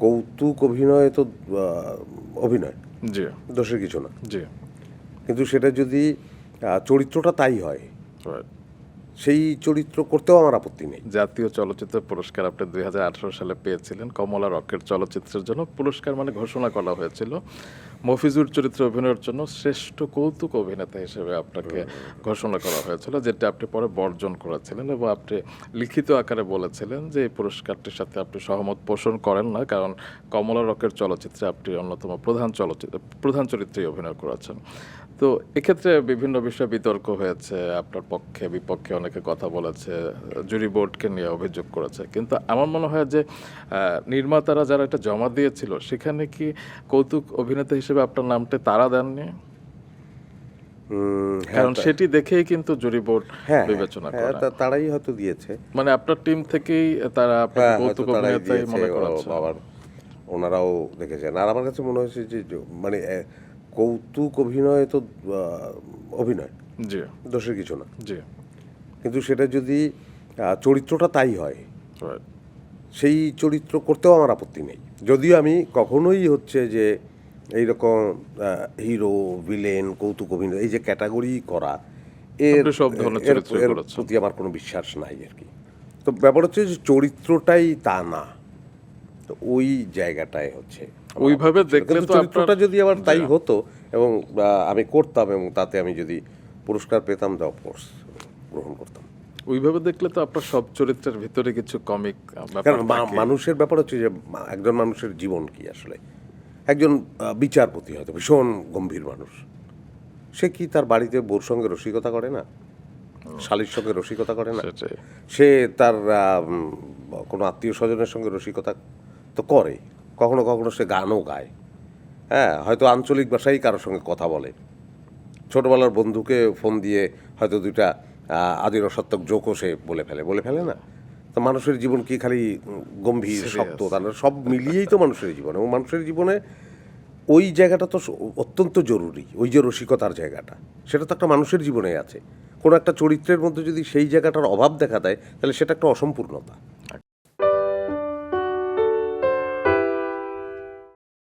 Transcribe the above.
কৌতুক অভিনয় তো অভিনয়। জি। দোষের কিছু না। জি। কিন্তু সেটা যদি চরিত্রটা তাই হয় সেই চরিত্র করতেও আমার আপত্তি নেই। জাতীয় চলচ্চিত্র পুরস্কার আপনি দুই হাজার আঠেরো সালে পেয়েছিলেন। কমলা রকের চলচ্চিত্রের জন্য পুরস্কার মানে ঘোষণা করা হয়েছিল। মফিজুর চরিত্রে অভিনয়ের জন্য শ্রেষ্ঠ কৌতুক অভিনেতা হিসেবে আপনাকে ঘোষণা করা হয়েছিল, যেটা আপনি পরে বর্জন করেছিলেন এবং আপনি লিখিত আকারে বলেছিলেন যে এই পুরস্কারটির সাথে আপনি সহমত পোষণ করেন না, কারণ কমলা রকের চলচ্চিত্রে আপনি অন্যতম প্রধান চলচ্চিত্র, প্রধান চরিত্রে অভিনয় করেছেন। তো এক্ষেত্রে বিভিন্ন বিষয়ে বিতর্ক হয়েছে, আপনার পক্ষে, বিপক্ষে অনেকে কথা বলেছে, জুরি বোর্ডকে নিয়ে অভিযোগ করেছে, কিন্তু আমার মনে হয় যে নির্মাতারা যারা এটা জমা দিয়েছিল, সেখানে কি কৌতুক অভিনেতা হিসেবে আপনার নামটা তারা দেননি। হ্যাঁ, কারণ সেটি দেখেই কিন্তু জুরি বোর্ড হ্যাঁ বিবেচনা হ্যাঁ, করে। তা- তারাই হয়তো দিয়েছে। মানে আপনার টিম থেকেই তারা আপনাকে হয়তো কৌতুক অভিনেতাই মনে ও করেছে আবার ওনারাও দেখেছেন। আর আমার কাছে মনে হয়েছে যে মানে কৌতুক অভিনয় তো অভিনয়। জি। দোষের কিছু না। জি। কিন্তু সেটা যদি চরিত্রটা তাই হয় সেই চরিত্র করতেও আমার আপত্তি নেই। যদিও আমি কখনোই হচ্ছে যে এইরকম হিরো ভিলেন কৌতুক অভিনয় এই যে ক্যাটাগরি করা এর সব ধরনের। প্রতি আমার কোনো বিশ্বাস নাই আর কি। তো ব্যাপার হচ্ছে যে চরিত্রটাই তা না। তো ওই জায়গাটায় হচ্ছে ওইভাবে দেখলে তো চরিত্রটা যদি আবার তাই হতো এবং আমি করতাম এবং তাতে আমি যদি পুরস্কার পেতাম তো অফকোর্স গ্রহণ করতাম। ওইভাবে দেখলে তো আপনার সব চরিত্রের ভিতরে কিছু কমিক মানুষের ব্যাপার হচ্ছে যে একজন মানুষের জীবন কি আসলে? একজন বিচারপতি হয়তো ভীষণ গম্ভীর মানুষ। সে কি তার বাড়িতে বোর সঙ্গে রসিকতা করে না? শালির সঙ্গে রসিকতা করে না? সে তার কোনো আত্মীয় স্বজনের সঙ্গে রসিকতা তো করে। কখনো কখনো সে গানও গায়। হ্যাঁ হয়তো আঞ্চলিক ভাষায় কারোর সঙ্গে কথা বলে। ছোটোবেলার বন্ধুকে ফোন দিয়ে হয়তো দুইটা আহ, আদির অসত্যক জোকও সে বলে ফেলে। বলে ফেলে না? তো মানুষের জীবন কি খালি গম্ভীর শক্ত? তার সব মিলিয়েই তো মানুষের জীবন। এবং মানুষের জীবনে ওই জায়গাটা তো অত্যন্ত জরুরি ওই যে রসিকতার জায়গাটা। সেটা তো একটা মানুষের জীবনে আছে। কোনো একটা চরিত্রের মধ্যে যদি সেই জায়গাটার অভাব দেখা দেয় তাহলে সেটা একটা অসম্পূর্ণতা।